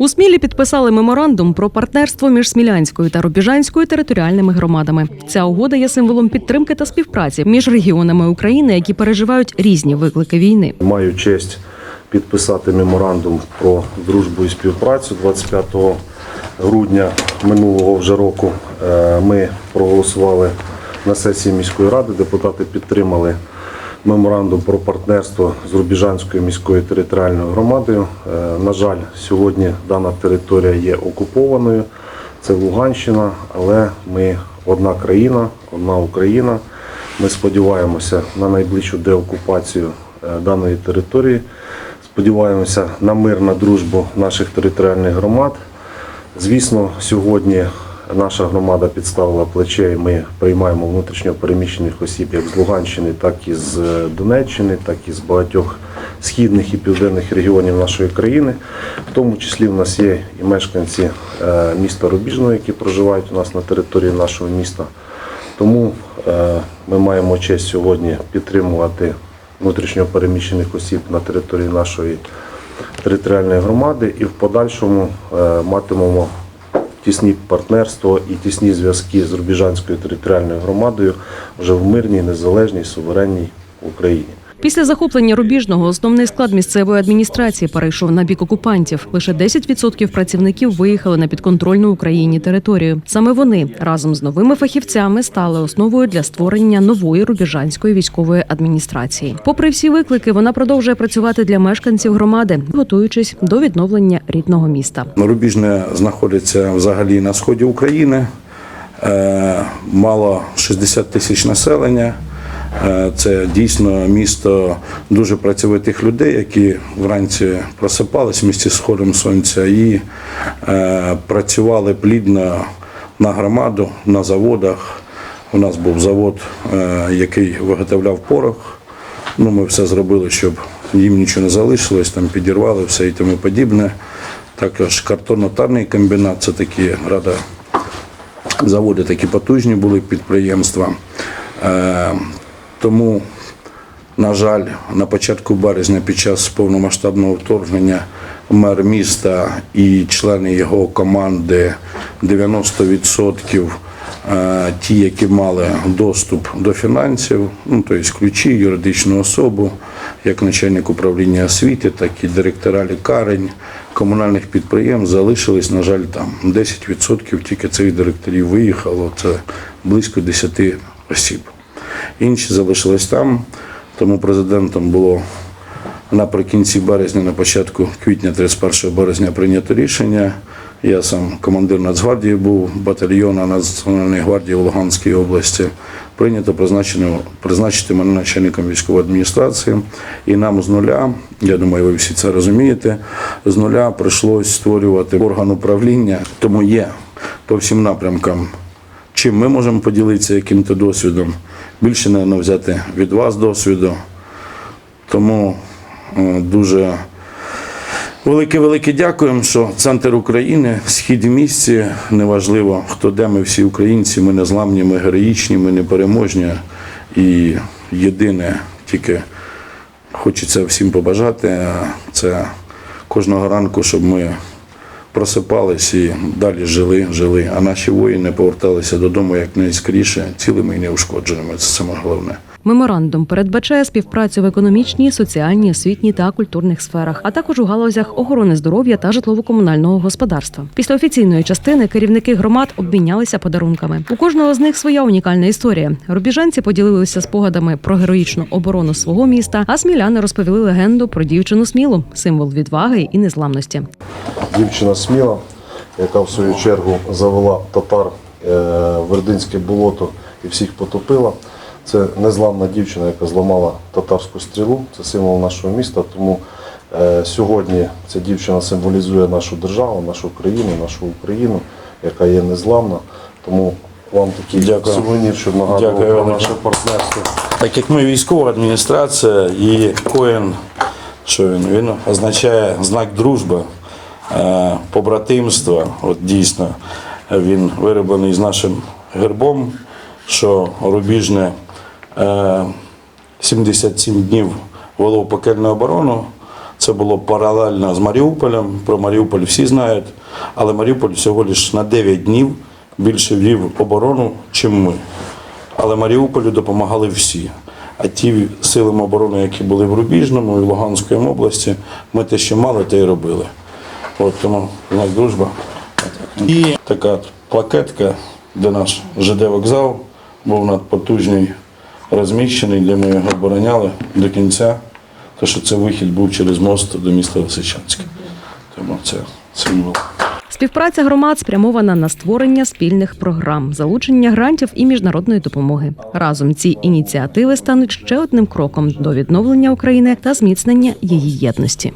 У Смілі підписали меморандум про партнерство між Смілянською та Рубіжанською територіальними громадами. Ця угода є символом підтримки та співпраці між регіонами України, які переживають різні виклики війни. Маю честь підписати меморандум про дружбу і співпрацю 25 грудня минулого вже року. Е, Ми проголосували на сесії міської ради. Депутати підтримали меморандум про партнерство з Рубіжанською міською територіальною громадою. Е, На жаль, сьогодні дана територія є окупованою. Це Луганщина, але ми одна країна, одна Україна. Ми сподіваємося на найближчу деокупацію е, даної території. Сподіваємося на мир, на дружбу наших територіальних громад. Звісно, сьогодні наша громада підставила плече, і ми приймаємо внутрішньо переміщених осіб як з Луганщини, так і з е, Донеччини, так і з багатьох східних і південних регіонів нашої країни. В тому числі в нас є і мешканці е, міста Рубіжного, які проживають у нас на території нашого міста. Тому е, ми маємо честь сьогодні підтримувати внутрішньо переміщених осіб на території нашої територіальної громади і в подальшому матимемо тісні партнерство і тісні зв'язки з Рубіжанською територіальною громадою вже в мирній, незалежній, суверенній Україні. Після захоплення рубіжного основний склад місцевої адміністрації перейшов на бік окупантів. Лише 10% працівників виїхали на підконтрольну Україні територію. Саме вони разом з новими фахівцями стали основою для створення нової рубіжанської військової адміністрації. Попри всі виклики, вона продовжує працювати для мешканців громади, готуючись до відновлення рідного міста. Рубіжне знаходиться взагалі на сході України. Е, Мало 60 тисяч населення. Е, Це дійсно місто дуже працьовитих людей, які вранці просипались в місті з сходом сонця і е, працювали плідно на громаду, на заводах. У нас був завод, е, який виготовляв порох. Ну, ми все зробили, щоб їм нічого не залишилось, там підірвали все і тому подібне. Також картонно-тарний комбінат, це такі рада заводи такі потужні були підприємства. Тому, на жаль, на початку березня під час повномасштабного вторгнення мер міста і члени його команди 90% е, ті, які мали доступ до фінансів, ну тобто ключі, юридичну особу, як начальник управління освіти, так і директора лікарень, комунальних підприємств залишились, на жаль, там 10% тільки цих директорів виїхало, це близько 10 осіб. Інші залишились там, тому президентом було наприкінці березня, на початку квітня, 31 березня прийнято рішення. Я сам командир Нацгвардії був батальйону Національної гвардії в Луганській області. Прийнято призначити мене начальником військової адміністрації. І нам з нуля, я думаю, ви всі це розумієте, з нуля прийшлось створювати орган управління, тому є по всім напрямкам чим ми можемо поділитися яким-то досвідом. Більше, напевно, взяти від вас досвіду. Тому е, дуже велике-велике дякуємо, що центр України, схід в місці, неважливо, хто де ми всі українці, ми незламні, ми героїчні, ми непереможні. І єдине, тільки хочеться всім побажати, це кожного ранку, щоб ми просипались і далі жили, жили, а наші воїни поверталися додому як найскоріше, цілими і неушкодженими. Це саме головне. Меморандум передбачає співпрацю в економічній, соціальній, освітній та культурних сферах, а також у галузях охорони здоров'я та житлово-комунального господарства. Після офіційної частини керівники громад обмінялися подарунками. У кожного з них своя унікальна історія. Рубіжанці поділилися спогадами про героїчну оборону свого міста, а сміляни розповіли легенду про дівчину смілу, символ відваги і незламності. Дівчина сміла, яка в свою чергу завела татар е, Вердинське болото і всіх потопила. Це незламна дівчина, яка зламала татарську стрілу. Це символ нашого міста. Тому е, сьогодні ця дівчина символізує нашу державу, нашу країну, нашу Україну, яка є незламна. Тому вам такий Дякую. сувенір, щоб нагадував про наше партнерство. Так як ми військова адміністрація і коін, що він? Він означає знак дружби, е, побратимства. От дійсно він вироблений з нашим гербом, що рубіжне 77 днів вело пекельну оборону. Це було паралельно з Маріуполем. Про Маріуполь всі знають, але Маріуполь всього лише на 9 днів більше вів оборону, чим ми. Але Маріуполю допомагали всі. А ті сили оборони, які були в Рубіжному і в Луганській області, ми те, що мали, те й робили. От тому знак дружба. І така плакетка, де наш ЖД вокзал був надпотужний розміщений, де ми його обороняли до кінця, тому що це вихід був через мост до міста Лисичанське. Тому це символ. Співпраця громад спрямована на створення спільних програм, залучення грантів і міжнародної допомоги. Разом ці ініціативи стануть ще одним кроком до відновлення України та зміцнення її єдності.